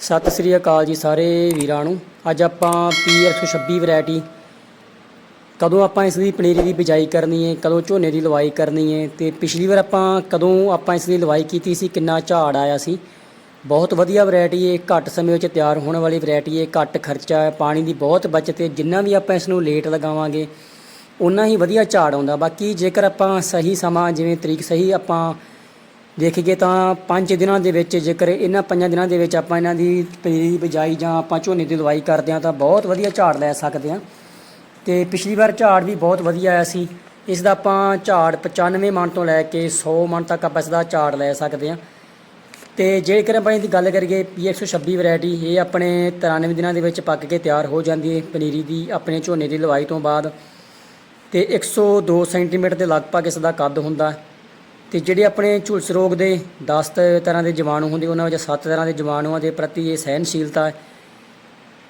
ਸਤਿ ਸ੍ਰੀ ਅਕਾਲ ਜੀ ਸਾਰੇ ਵੀਰਾਂ ਨੂੰ। ਅੱਜ ਆਪਾਂ P126 ਵੈਰਾਈਟੀ। ਕਦੋਂ ਆਪਾਂ ਇਸ ਦੀ ਪਨੀਰੀ ਦੀ ਬਿਜਾਈ ਕਰਨੀ ਹੈ ਕਦੋਂ ਝੋਨੇ ਦੀ ਲਵਾਈ ਕਰਨੀ ਹੈ ਤੇ ਪਿਛਲੀ ਵਾਰ ਆਪਾਂ ਕਦੋਂ ਆਪਾਂ ਇਸ ਦੀ ਲਵਾਈ ਕੀਤੀ ਸੀ, ਕਿੰਨਾ ਝਾੜ ਆਇਆ ਸੀ। ਬਹੁਤ ਵਧੀਆ ਵੈਰਾਈਟੀ ਹੈ ਘੱਟ ਸਮੇਂ ਵਿੱਚ ਤਿਆਰ ਹੋਣ ਵਾਲੀ ਵੈਰਾਈਟੀ ਹੈ ਘੱਟ ਖਰਚਾ ਹੈ, ਪਾਣੀ ਦੀ ਬਹੁਤ ਬਚਤ ਹੈ ਜਿੰਨਾ ਵੀ ਆਪਾਂ ਇਸ ਨੂੰ ਲੇਟ ਲਗਾਵਾਂਗੇ ਉਨਾ ਹੀ ਵਧੀਆ ਝਾੜ ਆਉਂਦਾ। ਬਾਕੀ ਜੇਕਰ ਆਪਾਂ ਸਹੀ ਸਮਾਂ, ਜਿਵੇਂ ਤਰੀਕ ਸਹੀ ਆਪਾਂ ਦੇਖੀਏ ਤਾਂ 5 ਦਿਨਾਂ ਦੇ ਵਿੱਚ ਜੇਕਰ ਇਹਨਾਂ 5 ਦਿਨਾਂ ਦੇ ਵਿੱਚ ਆਪਾਂ ਇਹਨਾਂ ਦੀ ਪਨੀਰੀ ਦੀ ਬਿਜਾਈ ਜਾਂ ਆਪਾਂ ਝੋਨੇ ਦੀ ਲਵਾਈ ਕਰਦੇ ਹਾਂ ਤਾਂ ਬਹੁਤ ਵਧੀਆ ਝਾੜ ਲੈ ਸਕਦੇ ਹਾਂ। ਤੇ ਪਿਛਲੀ ਵਾਰ ਝਾੜ ਵੀ ਬਹੁਤ ਵਧੀਆ ਆਇਆ ਸੀ। ਇਸ ਦਾ ਆਪਾਂ ਝਾੜ 95 ਮਣ ਤੋਂ ਲੈ ਕੇ 100 ਮਣ ਤੱਕ ਆਪਾਂ ਇਸ ਦਾ ਝਾੜ ਲੈ ਸਕਦੇ ਹਾਂ। ਤੇ ਜੇਕਰ ਆਪਾਂ ਇਹਦੀ ਗੱਲ ਕਰੀਏ P126 ਵੈਰਾਈਟੀ ਇਹ ਆਪਣੇ 93 ਦਿਨਾਂ ਦੇ ਵਿੱਚ ਪੱਕ ਕੇ ਤਿਆਰ ਹੋ ਜਾਂਦੀ ਹੈ ਪਨੀਰੀ ਦੀ ਆਪਣੇ ਝੋਨੇ ਦੀ ਲਵਾਈ ਤੋਂ ਬਾਅਦ। ਤੇ 102 ਸੈਂਟੀਮੀਟਰ ਦੇ ਲਗਭਗ ਇਸ ਦਾ ਕੱਦ ਹੁੰਦਾ। ਹੈ ਤੇ ਜਿਹੜੇ ਆਪਣੇ ਝੁਲਸ ਰੋਗ ਦੇ 10 ਤਰ੍ਹਾਂ ਦੇ ਜੀਵਾਣੂ ਹੁੰਦੇ, ਉਹਨਾਂ ਵਿੱਚ 7 ਤਰ੍ਹਾਂ ਦੇ ਜੀਵਾਣੂਆਂ ਦੇ ਪ੍ਰਤੀ ਇਹ ਸਹਿਨਸ਼ੀਲਤਾ ਹੈ।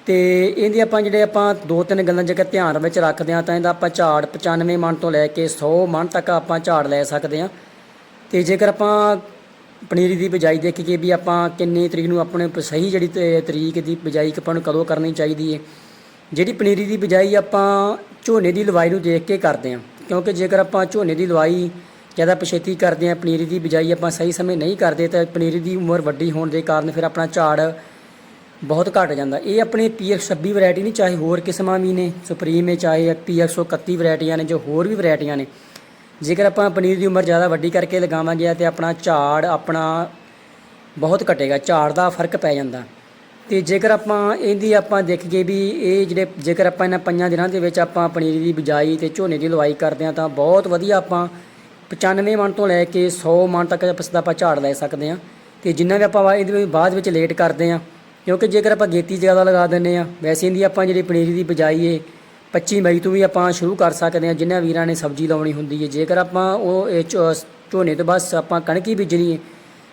ਤੇ ਇਹਦੀ ਆਪਾਂ ਜਿਹੜੇ ਆਪਾਂ ਦੋ ਤਿੰਨ ਗੱਲਾਂ ਜੇਕਰ ਧਿਆਨ ਵਿੱਚ ਰੱਖਦੇ ਹਾਂ ਤਾਂ ਇਹਦਾ ਆਪਾਂ ਝਾੜ 95 ਮਣ ਤੋਂ ਲੈ ਕੇ 100 ਮਣ ਤੱਕ ਆਪਾਂ ਝਾੜ ਲੈ ਸਕਦੇ ਹਾਂ। ਤੇ ਜੇਕਰ ਆਪਾਂ ਪਨੀਰੀ ਦੀ ਬਿਜਾਈ ਦੇਖੀਏ ਵੀ ਆਪਾਂ ਕਿੰਨੀ ਤਰੀਕ ਨੂੰ ਆਪਣੇ ਸਹੀ ਜਿਹੜੀ ਤੇ, ਤਰੀਕ ਦੀ ਬਿਜਾਈ ਆਪਾਂ ਨੂੰ ਕਦੋਂ ਕਰਨੀ ਚਾਹੀਦੀ ਹੈ, ਜਿਹੜੀ ਪਨੀਰੀ ਦੀ ਬਿਜਾਈ ਆਪਾਂ ਝੋਨੇ ਦੀ ਲਵਾਈ ਨੂੰ ਦੇਖ ਕੇ ਕਰਦੇ ਹਾਂ। ਕਿਉਂਕਿ ਜੇਕਰ ਆਪਾਂ ਝੋਨੇ ਦੀ ਲਵਾਈ ਜ਼ਿਆਦਾ ਪਛੇਤੀ ਕਰਦੇ ਹਾਂ, ਪਨੀਰੀ ਦੀ ਬਿਜਾਈ ਆਪਾਂ ਸਹੀ ਸਮੇਂ ਨਹੀਂ ਕਰਦੇ ਤਾਂ ਪਨੀਰੀ ਦੀ ਉਮਰ ਵੱਡੀ ਹੋਣ ਦੇ ਕਾਰਨ ਫਿਰ ਆਪਣਾ ਝਾੜ ਬਹੁਤ ਘਟ ਜਾਂਦਾ। ਇਹ ਆਪਣੇ ਆਪਣੀ PX26 ਵੈਰਾਈਟੀ ਨਹੀਂ, ਚਾਹੇ ਹੋਰ ਕਿਸਮਾਂ ਵੀ ਨੇ ਸੁਪਰੀਮ ਹੈ, ਚਾਹੇ PX131 ਵੈਰਾਈਟੀਆਂ ਨੇ, ਜੋ ਹੋਰ ਵੀ ਵੈਰਾਈਟੀਆਂ ਨੇ। ਜੇਕਰ ਆਪਾਂ ਪਨੀਰ ਦੀ ਉਮਰ ਜ਼ਿਆਦਾ ਵੱਡੀ ਕਰਕੇ ਲਗਾਵਾਂਗੇ ਤੇ ਆਪਣਾ ਝਾੜ ਆਪਣਾ ਬਹੁਤ ਘਟੇਗਾ, ਝਾੜ ਦਾ ਫ਼ਰਕ ਪੈ ਜਾਂਦਾ। ਤੇ ਜੇਕਰ ਆਪਾਂ ਇਹਦੀ ਆਪਾਂ ਦੇਖੀਏ ਵੀ ਇਹ ਜਿਹੜੇ ਜੇਕਰ ਆਪਾਂ ਇਹਨਾਂ ਪੰਜਾਂ ਦਿਨਾਂ ਦੇ ਵਿੱਚ ਆਪਾਂ ਪਨੀਰ ਦੀ ਬਿਜਾਈ ਤੇ ਝੋਨੇ ਦੀ ਲਵਾਈ ਕਰਦੇ ਹਾਂ ਤਾਂ ਬਹੁਤ ਵਧੀਆ ਆਪਾਂ 95 ਮਣ ਤੋਂ ਲੈ ਕੇ 100 ਮਣ ਤੱਕ ਦਾ ਆਪਾਂ ਝਾੜ ਲੈ ਸਕਦੇ ਹਾਂ। ਤੇ ਜਿੰਨਾ ਵੀ ਆਪਾਂ ਇਹਦੇ ਵਿੱਚ ਬਾਅਦ ਵਿੱਚ ਲੇਟ ਕਰਦੇ ਹਾਂ। ਕਿਉਂਕਿ ਜੇਕਰ ਆਪਾਂ ਗੇਤੀ ਜ਼ਿਆਦਾ ਲਗਾ ਦਿੰਨੇ ਆ ਵੈਸੇ ਇਹਦੀ ਆਪਾਂ ਜਿਹੜੀ ਪਨੀਰੀ ਦੀ ਬਿਜਾਈ ਏ 25 ਮਈ ਤੋਂ ਵੀ ਆਪਾਂ ਸ਼ੁਰੂ ਕਰ ਸਕਦੇ ਹਾਂ ਜਿਨ੍ਹਾਂ ਵੀਰਾਂ ਨੇ ਸਬਜ਼ੀ ਲਾਉਣੀ ਹੁੰਦੀ ਹੈ ਜੇਕਰ ਆਪਾਂ ਉਹ, ਇਹ ਝੋ- ਝੋਨੇ ਤੋਂ ਬਸ ਆਪਾਂ ਕਣਕ ਹੀ ਬੀਜਣੀ ਹੈ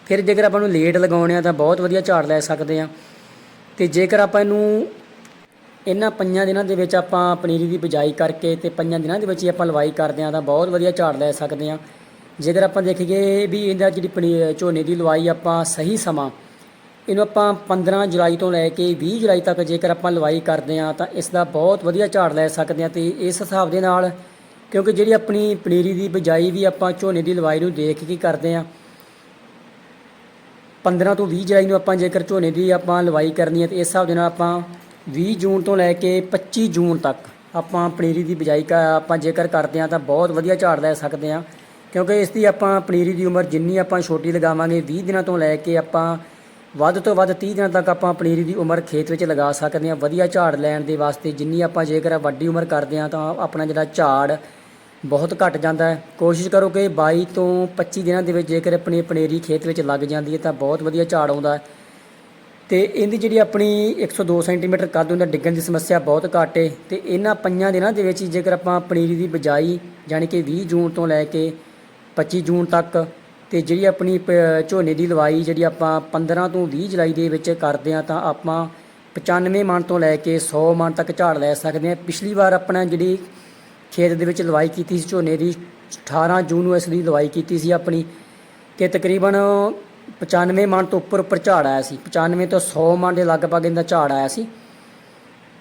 ਫਿਰ ਜੇਕਰ ਆਪਾਂ ਨੂੰ ਲੇਟ ਲਗਾਉਣੇ ਆ ਤਾਂ ਬਹੁਤ ਵਧੀਆ ਝਾੜ ਲੈ ਸਕਦੇ ਹਾਂ। ਤੇ ਜੇਕਰ ਆਪਾਂ ਇਹਨੂੰ ਇਹਨਾਂ ਪੰਜਾਂ ਦਿਨਾਂ ਦੇ ਵਿੱਚ ਆਪਾਂ ਪਨੀਰੀ ਦੀ ਬਿਜਾਈ ਕਰਕੇ ਤੇ ਪੰਜਾਂ ਦਿਨਾਂ ਦੇ ਵਿੱਚ ਹੀ ਆਪਾਂ ਲਵਾਈ ਕਰਦੇ ਹਾਂ ਤਾਂ ਬਹੁਤ ਵਧੀਆ ਝਾੜ ਲੈ ਸਕਦੇ ਹਾਂ। ਜੇਕਰ ਆਪਾਂ ਦੇਖੀਏ ਵੀ ਇਹਦਾ ਜਿਹੜੀ ਪਨੀ- ਝੋਨੇ ਦੀ ਲਵਾਈ ਆਪਾਂ ਸਹੀ ਸਮਾਂ, ਇਹਨੂੰ ਆਪਾਂ 15 ਜੁਲਾਈ ਤੋਂ ਲੈ ਕੇ 20 ਜੁਲਾਈ ਤੱਕ ਜੇਕਰ ਆਪਾਂ ਲਵਾਈ ਕਰਦੇ ਹਾਂ ਤਾਂ ਇਸ ਦਾ ਬਹੁਤ ਵਧੀਆ ਝਾੜ ਲੈ ਸਕਦੇ ਹਾਂ ਤੇ ਇਸ ਹਿਸਾਬ ਦੇ ਨਾਲ ਕਿਉਂਕਿ ਜਿਹੜੀ ਆਪਣੀ ਪਨੀਰੀ ਦੀ ਬਿਜਾਈ ਵੀ ਆਪਾਂ ਝੋਨੇ ਦੀ ਲਵਾਈ ਨੂੰ ਦੇਖ ਕੇ ਕਰਦੇ ਹਾਂ 15 ਤੋਂ 20 ਜੁਲਾਈ ਨੂੰ ਆਪਾਂ ਜੇਕਰ ਝੋਨੇ ਦੀ ਆਪਾਂ ਲਵਾਈ ਕਰਨੀ ਹੈ ਤੇ ਇਸ ਹਿਸਾਬ ਦੇ ਨਾਲ ਆਪਾਂ 20 ਜੂਨ ਤੋਂ ਲੈ ਕੇ 25 ਜੂਨ ਤੱਕ ਆਪਾਂ ਪਨੀਰੀ ਦੀ ਬਿਜਾਈ ਕਾ ਆਪਾਂ ਜੇਕਰ ਕਰਦੇ ਹਾਂ ਤਾਂ ਬਹੁਤ ਵਧੀਆ ਝਾੜ ਲੈ ਸਕਦੇ ਹਾਂ। ਕਿਉਂਕਿ ਇਸ ਦੀ ਆਪਾਂ ਪਨੀਰੀ ਦੀ ਉਮਰ ਜਿੰਨੀ ਆਪਾਂ ਛੋਟੀ ਲਗਾਵਾਂਗੇ 20 ਦਿਨਾਂ ਤੋਂ ਲੈ ਕੇ ਆਪਾਂ ਵੱਧ ਤੋਂ ਵੱਧ 30 ਦਿਨਾਂ ਤੱਕ ਆਪਾਂ ਪਨੀਰੀ ਦੀ ਉਮਰ ਖੇਤ ਵਿੱਚ ਲਗਾ ਸਕਦੇ ਹਾਂ। ਵਧੀਆ ਝਾੜ ਲੈਣ ਦੇ ਵਾਸਤੇ ਜਿੰਨੀ ਆਪਾਂ ਜੇਕਰ ਵੱਡੀ ਉਮਰ ਕਰਦੇ ਹਾਂ ਤਾਂ ਆਪਣਾ ਜਿਹੜਾ ਝਾੜ ਬਹੁਤ ਘਟ ਜਾਂਦਾ ਹੈ। ਕੋਸ਼ਿਸ਼ ਕਰੋ ਕਿ 22 ਤੋਂ 25 ਦਿਨਾਂ ਦੇ ਵਿੱਚ ਜੇਕਰ ਆਪਣੀ ਪਨੀਰੀ ਖੇਤ ਵਿੱਚ ਲੱਗ ਜਾਂਦੀ ਹੈ ਤਾਂ ਬਹੁਤ ਵਧੀਆ ਝਾੜ ਆਉਂਦਾ ਹੈ। ਤੇ ਇਹਦੀ ਜਿਹੜੀ ਆਪਣੀ 102 ਸੈਂਟੀਮੀਟਰ ਕੱਦ ਹੁੰਦਾ ਡਿੱਗਣ ਦੀ ਸਮੱਸਿਆ ਬਹੁਤ ਘੱਟ ਏ ਤੇ ਇਹਨਾਂ ਪੰਜਾਂ ਦਿਨਾਂ ਦੇ ਵਿੱਚ ਜੇਕਰ ਆਪਾਂ ਪਨੀਰੀ ਦੀ ਬਿਜਾਈ ਯਾਨੀ ਕਿ 20 ਜੂਨ ਤੋਂ ਲੈ ਕੇ 25 ਜੂਨ ਤੱਕ ਤੇ ਜਿਹੜੀ ਆਪਣੀ ਪ- ਝੋਨੇ ਦੀ ਲਵਾਈ ਜਿਹੜੀ ਆਪਾਂ 15 ਤੋਂ 20 ਜੁਲਾਈ ਦੇ ਵਿੱਚ ਕਰਦੇ ਆ ਤਾਂ ਆਪਾਂ 95 ਮਣ ਤੋਂ ਲੈ ਕੇ 100 ਮਣ ਤੱਕ ਝਾੜ ਲੈ ਸਕਦੇ ਆ ਪਿਛਲੀ ਵਾਰ ਆਪਣਾ ਜਿਹੜੀ ਖੇਤ ਦੇ ਵਿੱਚ ਲਵਾਈ ਕੀਤੀ ਸੀ ਝੋਨੇ ਦੀ 18 ਜੂਨ ਨੂੰ ਇਸ ਦੀ ਲਵਾਈ ਕੀਤੀ ਸੀ ਆਪਣੀ ਕਿ ਤਕਰੀਬਨ 95 ਮਣ ਤੋਂ ਉੱਪਰ ਉੱਪਰ ਝਾੜ ਆਇਆ ਸੀ। 95 ਤੋਂ 100 ਮਣ ਦੇ ਲਗਭਗ ਇਹਦਾ ਝਾੜ ਆਇਆ ਸੀ।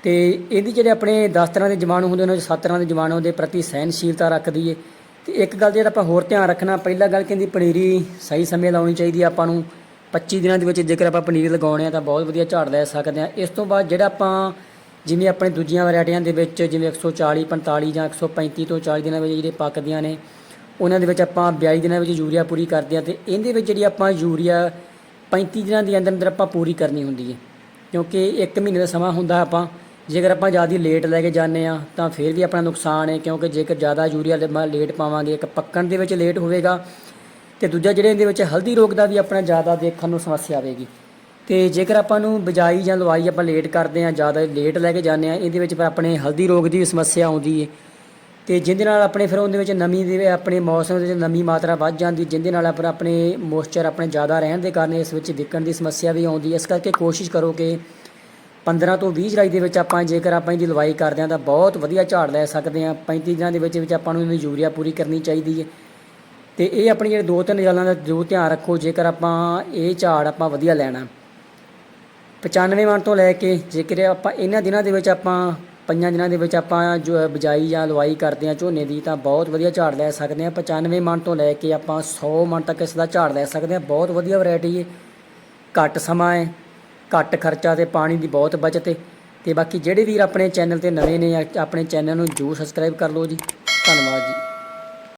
ਤੇ ਇਹਦੀ ਜਿਹੜੇ ਆਪਣੇ 10 ਤਰ੍ਹਾਂ ਦੇ ਜੀਵਾਣੂ ਹੁੰਦੇ ਉਹਨਾਂ 'ਚ 7 ਤਰ੍ਹਾਂ ਦੇ ਜੀਵਾਣੂ ਦੇ ਪ੍ਰਤੀ ਸਹਿਨਸ਼ੀਲਤਾ ਰੱਖਦੀ ਏ ਤੇ ਇੱਕ ਗੱਲ ਜਿਹੜਾ ਆਪਾਂ ਹੋਰ ਧਿਆਨ ਰੱਖਣਾ, ਪਹਿਲਾ ਗੱਲ ਕਹਿੰਦੀ ਪਨੀਰੀ ਸਹੀ ਸਮੇਂ ਲਾਉਣੀ ਚਾਹੀਦੀ ਆ ਆਪਾਂ ਨੂੰ। 25 ਦਿਨਾਂ ਦੇ ਵਿੱਚ ਜੇਕਰ ਆਪਾਂ ਪਨੀਰੀ ਲਗਾਉਣੇ ਆ ਤਾਂ ਬਹੁਤ ਵਧੀਆ ਝਾੜ ਲੈ ਸਕਦੇ ਆ। ਇਸ ਤੋਂ ਬਾਅਦ ਜਿਹੜਾ ਆਪਾਂ ਜਿਵੇਂ ਆਪਣੇ ਦੂਜੀਆਂ ਵੈਰਾਈਟੀਆਂ ਦੇ ਵਿੱਚ ਜਿਵੇਂ 140 45 ਜਾਂ 135 ਤੋਂ 40 ਦਿਨਾਂ ਵਿੱਚ ਜਿਹੜੇ ਪੱਕਦੀਆਂ ਨੇ ਉਹਨਾਂ ਦੇ ਵਿੱਚ ਆਪਾਂ 42 ਦਿਨਾਂ ਵਿੱਚ ਯੂਰੀਆ ਪੂਰੀ ਕਰਦੇ ਆ ਤੇ ਇਹਦੇ ਵਿੱਚ ਜਿਹੜੀ ਆਪਾਂ ਯੂਰੀਆ 35 ਦਿਨਾਂ ਦੇ ਅੰਦਰ ਅੰਦਰ ਆਪਾਂ ਪੂਰੀ ਕਰਨੀ ਹੁੰਦੀ ਹੈ। ਕਿਉਂਕਿ 1 ਮਹੀਨੇ ਦਾ ਸਮਾਂ ਹੁੰਦਾ ਆਪਾਂ, ਜੇਕਰ ਆਪਾਂ ਜ਼ਿਆਦਾ ਲੇਟ ਲੈ ਕੇ ਜਾਂਦੇ ਆ ਤਾਂ ਫਿਰ ਵੀ ਆਪਣਾ ਨੁਕਸਾਨ ਹੈ, ਕਿਉਂਕਿ ਜੇਕਰ ਜ਼ਿਆਦਾ ਯੂਰੀਆ ਲ- ਮ- ਲੇਟ ਪਾਵਾਂਗੇ, ਇੱਕ ਪੱਕਣ ਦੇ ਵਿੱਚ ਲੇਟ ਹੋਵੇਗਾ ਤੇ ਦੂਜਾ ਜਿਹੜੇ ਇਹਦੇ ਵਿੱਚ ਹਲਦੀ ਰੋਗ ਦਾ ਵੀ ਆਪਣਾ ਜ਼ਿਆਦਾ ਦੇਖਣ ਨੂੰ ਸਮੱਸਿਆ ਆਵੇਗੀ। ਤੇ ਜੇਕਰ ਆਪਾਂ ਨੂੰ ਬਿਜਾਈ ਜਾਂ ਲਵਾਈ ਆਪਾਂ ਲੇਟ ਕਰਦੇ ਆ ਜ਼ਿਆਦਾ ਲੇਟ ਲੈ ਕੇ ਜਾਂਦੇ ਆ ਇਹਦੇ ਵਿੱਚ ਫਿਰ ਆਪਣੇ ਹਲਦੀ ਰੋਗ ਦੀ ਵੀ ਸਮੱਸਿਆ ਆਉਂਦੀ ਹੈ। ਅਤੇ ਜਿਹਦੇ ਨਾਲ ਆਪਣੇ ਫਿਰ ਉਹਦੇ ਵਿੱਚ ਨਮੀ ਦੇ ਆਪਣੇ ਮੌਸਮ ਦੇ ਵਿੱਚ ਨਮੀ ਮਾਤਰਾ ਵੱਧ ਜਾਂਦੀ ਜਿਹਦੇ ਨਾਲ ਆਪਣਾ ਆਪਣੇ ਮੋਇਸਚਰ ਆਪਣੇ ਜ਼ਿਆਦਾ ਰਹਿਣ ਦੇ ਕਾਰਨ ਇਸ ਵਿੱਚ ਵਿਕਣ ਦੀ ਸਮੱਸਿਆ ਵੀ ਆਉਂਦੀ। ਹੈ ਇਸ ਕਰਕੇ ਕੋਸ਼ਿਸ਼ ਕਰੋ ਕਿ 15 ਤੋਂ 20 ਜੁਲਾਈ ਦੇ ਵਿੱਚ ਆਪਾਂ ਜੇਕਰ ਆਪਾਂ ਇਹਦੀ ਲਵਾਈ ਕਰਦੇ ਹਾਂ ਤਾਂ ਬਹੁਤ ਵਧੀਆ ਝਾੜ ਲੈ ਸਕਦੇ ਹਾਂ। 35 ਦਿਨਾਂ ਦੇ ਵਿੱਚ ਵਿੱਚ ਆਪਾਂ ਨੂੰ ਇਹਨੂੰ ਯੂਰੀਆ ਪੂਰੀ ਕਰਨੀ ਚਾਹੀਦੀ ਹੈ। ਤੇ ਇਹ ਆਪਣੀ ਜਿਹੜੇ ਦੋ ਤਿੰਨ ਗੱਲਾਂ ਦਾ ਜੋ ਧਿਆਨ ਰੱਖੋ, ਜੇਕਰ ਆਪਾਂ ਇਹ ਝਾੜ ਆਪਾਂ ਵਧੀਆ ਲੈਣਾ। 95 ਮਣ ਤੋਂ ਲੈ ਕੇ ਜੇਕਰ ਆਪਾਂ ਇਹਨਾਂ ਦਿਨਾਂ ਦੇ ਵਿੱਚ ਆਪਾਂ ਪੰਜਾਂ ਦਿਨਾਂ ਦੇ ਵਿੱਚ ਆਪਾਂ ਜੋ ਹੈ ਬਿਜਾਈ ਜਾਂ ਲਵਾਈ ਕਰਦੇ ਆ ਝੋਨੇ ਦੀ, ਤਾਂ ਬਹੁਤ ਵਧੀਆ ਝਾੜ ਲੈ ਸਕਦੇ ਆ 95 ਮਣ ਤੋਂ ਲੈ ਕੇ ਆਪਾਂ 100 ਮਣ ਤੱਕ ਇਸ ਦਾ ਝਾੜ ਲੈ ਸਕਦੇ ਆ ਬਹੁਤ ਵਧੀਆ ਵੈਰਾਈਟੀ ਹੈ। ਘੱਟ ਸਮਾਂ ਹੈ, ਘੱਟ ਖਰਚਾ ਤੇ ਪਾਣੀ ਦੀ ਬਹੁਤ ਬਚਤ ਹੈ। ਤੇ ਬਾਕੀ ਜਿਹੜੇ ਵੀਰ ਆਪਣੇ ਚੈਨਲ ਤੇ ਨਵੇਂ ਨੇ, ਆਪਣੇ ਚੈਨਲ ਨੂੰ ਜਰੂਰ ਸਬਸਕ੍ਰਾਈਬ ਕਰ ਲਓ ਜੀ। ਧੰਨਵਾਦ ਜੀ।